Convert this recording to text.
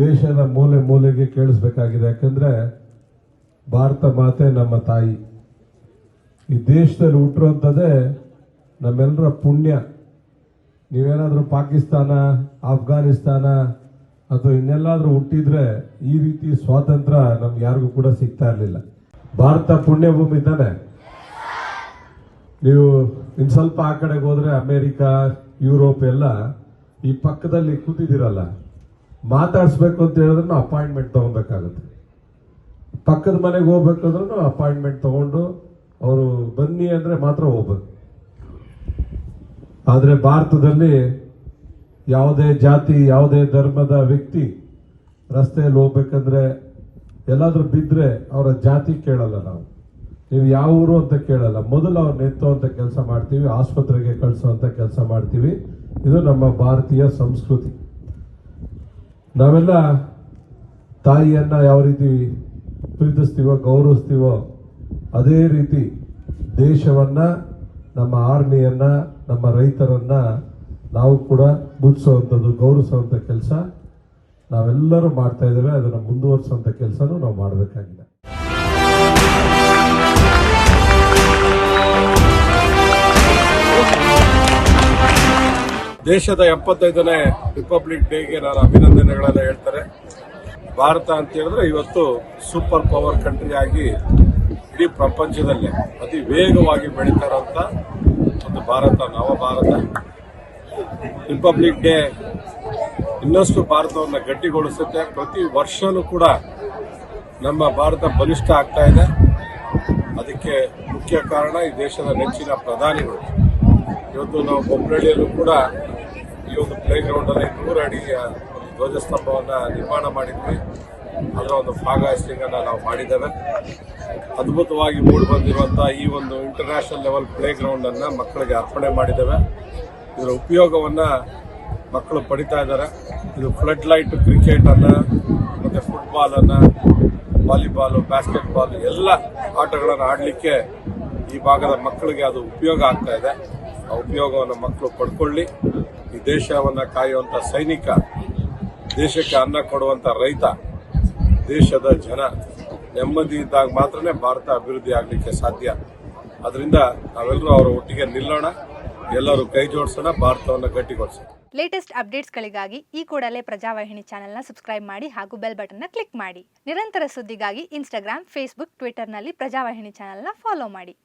ದೇಶದ ಮೂಲೆ ಮೂಲೆಗೆ ಕೇಳಿಸ್ಬೇಕಾಗಿದೆ. ಯಾಕಂದ್ರೆ ಭಾರತ ಮಾತೆ ನಮ್ಮ ತಾಯಿ. ಈ ದೇಶದಲ್ಲಿ ಹುಟ್ಟಿರುವಂಥದ್ದೇ ನಮ್ಮೆಲ್ಲರ ಪುಣ್ಯ. ನೀವೇನಾದರೂ ಪಾಕಿಸ್ತಾನ, ಆಫ್ಘಾನಿಸ್ತಾನ ಅಥವಾ ಇನ್ನೆಲ್ಲಾದರೂ ಹುಟ್ಟಿದ್ರೆ ಈ ರೀತಿ ಸ್ವಾತಂತ್ರ್ಯ ನಮ್ಗೆ ಯಾರಿಗೂ ಕೂಡ ಸಿಗ್ತಾ ಇರಲಿಲ್ಲ. ಭಾರತ ಪುಣ್ಯ ಭೂಮಿ ತಾನೆ. ನೀವು ಇನ್ನು ಸ್ವಲ್ಪ ಆ ಕಡೆಗೆ ಹೋದರೆ ಅಮೇರಿಕಾ, ಯುರೋಪ್ ಎಲ್ಲ ಈ ಪಕ್ಕದಲ್ಲಿ ಕೂತಿದ್ದೀರಲ್ಲ ಮಾತಾಡಿಸ್ಬೇಕು ಅಂತ ಹೇಳಿದ್ರು ಅಪಾಯಿಂಟ್ಮೆಂಟ್ ತಗೊಬೇಕಾಗುತ್ತೆ. ಪಕ್ಕದ ಮನೆಗೆ ಹೋಗ್ಬೇಕಂದ್ರೂ ಅಪಾಯಿಂಟ್ಮೆಂಟ್ ತಗೊಂಡು ಅವರು ಬನ್ನಿ ಅಂದ್ರೆ ಮಾತ್ರ ಹೋಗ್ಬೇಕು. ಆದರೆ ಭಾರತದಲ್ಲಿ ಯಾವುದೇ ಜಾತಿ, ಯಾವುದೇ ಧರ್ಮದ ವ್ಯಕ್ತಿ ರಸ್ತೆಯಲ್ಲಿ ಹೋಗ್ಬೇಕಂದ್ರೆ ಎಲ್ಲಾದರೂ ಬಿದ್ರೆ ಅವರ ಜಾತಿ ಕೇಳಲ್ಲ ನಾವು. ನೀವು ಯಾವ ಊರು ಅಂತ ಕೇಳಲ್ಲ. ಮೊದಲು ಅವ್ರನ್ನ ಎತ್ತುವಂಥ ಕೆಲಸ ಮಾಡ್ತೀವಿ, ಆಸ್ಪತ್ರೆಗೆ ಕಳಿಸುವಂಥ ಕೆಲಸ ಮಾಡ್ತೀವಿ. ಇದು ನಮ್ಮ ಭಾರತೀಯ ಸಂಸ್ಕೃತಿ. ನಾವೆಲ್ಲ ತಾಯಿಯನ್ನ ಯಾವ ರೀತಿ ಪ್ರೀತಿಸ್ತೀವೋ, ಗೌರವಿಸ್ತೀವೋ, ಅದೇ ರೀತಿ ದೇಶವನ್ನ, ನಮ್ಮ ಆರ್ಮಿಯನ್ನು, ನಮ್ಮ ರೈತರನ್ನ ನಾವು ಕೂಡ ಮುಗಿಸುವಂಥದ್ದು ಗೌರವಿಸುವಂಥ ಕೆಲಸ ನಾವೆಲ್ಲರೂ ಮಾಡ್ತಾ ಇದ್ದೇವೆ. ಅದನ್ನ ಮುಂದುವರಿಸುವಂಥ ಕೆಲಸನೂ ನಾವು ಮಾಡಬೇಕಾಗಿದೆ. ದೇಶದ ಎಪ್ಪತ್ತೈದನೇ ರಿಪಬ್ಲಿಕ್ ಡೇಗೆ ನಾನು ಅಭಿನಂದನೆಗಳೆಲ್ಲ ಹೇಳ್ತಾರೆ. ಭಾರತ ಅಂತ ಹೇಳಿದ್ರೆ ಇವತ್ತು ಸೂಪರ್ ಪವರ್ ಕಂಟ್ರಿ ಆಗಿ ಇಡೀ ಪ್ರಪಂಚದಲ್ಲಿ ಅತಿ ವೇಗವಾಗಿ ಬೆಳೀತಾ ಇರೋಂಥ ಒಂದು ಭಾರತ, ನವ ಭಾರತ. ರಿಪಬ್ಲಿಕ್ ಡೇ ಇನ್ನಷ್ಟು ಭಾರತವನ್ನು ಗಟ್ಟಿಗೊಳಿಸುತ್ತೆ. ಪ್ರತಿ ವರ್ಷನೂ ಕೂಡ ನಮ್ಮ ಭಾರತ ಬಲಿಷ್ಠ ಆಗ್ತಾ ಇದೆ. ಅದಕ್ಕೆ ಮುಖ್ಯ ಕಾರಣ ಈ ದೇಶದ ನೆಚ್ಚಿನ ಪ್ರಧಾನಿಗಳು. ಇವತ್ತು ನಾವು ಬೊಮ್ಮನಹಳ್ಳಿಯಲ್ಲೂ ಕೂಡ ಈ ಒಂದು ಪ್ಲೇ ಗ್ರೌಂಡ್ ಅಲ್ಲಿ ನೂರು ಅಡಿಯ ಒಂದು ಧ್ವಜಸ್ತಂಭವನ್ನ ನಿರ್ಮಾಣ ಮಾಡಿದ್ವಿ. ಅದರ ಒಂದು ಭಾಗ ಅನ್ನ ನಾವು ಮಾಡಿದ್ದೇವೆ. ಅದ್ಭುತವಾಗಿ ಮೂಡಿ ಬಂದಿರುವಂತಹ ಈ ಒಂದು ಇಂಟರ್ನ್ಯಾಷನಲ್ ಲೆವೆಲ್ ಪ್ಲೇ ಗ್ರೌಂಡ್ ಅನ್ನ ಮಕ್ಕಳಿಗೆ ಅರ್ಪಣೆ ಮಾಡಿದ್ದೇವೆ. ಇದರ ಉಪಯೋಗವನ್ನ ಮಕ್ಕಳು ಪಡಿತಾ ಇದ್ದಾರೆ. ಇದು ಫ್ಲಡ್ ಲೈಟ್ ಕ್ರಿಕೆಟ್ ಅನ್ನ, ಮತ್ತೆ ಫುಟ್ಬಾಲ್ ಅನ್ನ ವಾಲಿಬಾಲ್ ಬಾಸ್ಕೆಟ್ ಬಾಲ್ ಎಲ್ಲ ಆಟಗಳನ್ನು ಆಡಲಿಕ್ಕೆ ಈ ಭಾಗದ ಮಕ್ಕಳಿಗೆ ಅದು ಉಪಯೋಗ ಆಗ್ತಾ ಇದೆ. ಆ ಉಪಯೋಗವನ್ನು ಮಕ್ಕಳು ಪಡ್ಕೊಳ್ಳಿ. ದೇಶವನ್ನ ಕಾಯುವಂತ ಸೈನಿಕ, ದೇಶಕ್ಕೆ ಅನ್ನ ಕೊಡುವಂತ ರೈತ, ದೇಶದ ಜನ ನೆಮ್ಮದಿ ಇದ್ದಾಗ ಮಾತ್ರ ಭಾರತ ಅಭಿವೃದ್ಧಿ ಆಗಲಿಕ್ಕೆ ಸಾಧ್ಯ. ಅದರಿಂದ ನಾವೆಲ್ಲರೂ ಅವರ ಒಟ್ಟಿಗೆ ನಿಲ್ಲೋಣ, ಎಲ್ಲರೂ ಕೈ ಜೋಡಿಸೋಣ, ಭಾರತವನ್ನು ಗಟ್ಟಿಗೊಳಿಸೋಣ. ಲೇಟೆಸ್ಟ್ ಅಪ್ಡೇಟ್ಸ್ಗಳಿಗಾಗಿ ಈ ಕೂಡಲೇ ಪ್ರಜಾವಾಹಿನಿ ಚಾನೆಲ್ನ ಸಬ್ಸ್ಕ್ರೈಬ್ ಮಾಡಿ ಹಾಗೂ ಬೆಲ್ ಬಟನ್ನ ಕ್ಲಿಕ್ ಮಾಡಿ. ನಿರಂತರ ಸುದ್ದಿಗಾಗಿ ಇನ್ಸ್ಟಾಗ್ರಾಮ್, ಫೇಸ್ಬುಕ್ ಟ್ವಿಟರ್ನಲ್ಲಿ ಪ್ರಜಾವಾಹಿನಿ ಚಾನೆಲ್ನ ಫಾಲೋ ಮಾಡಿ.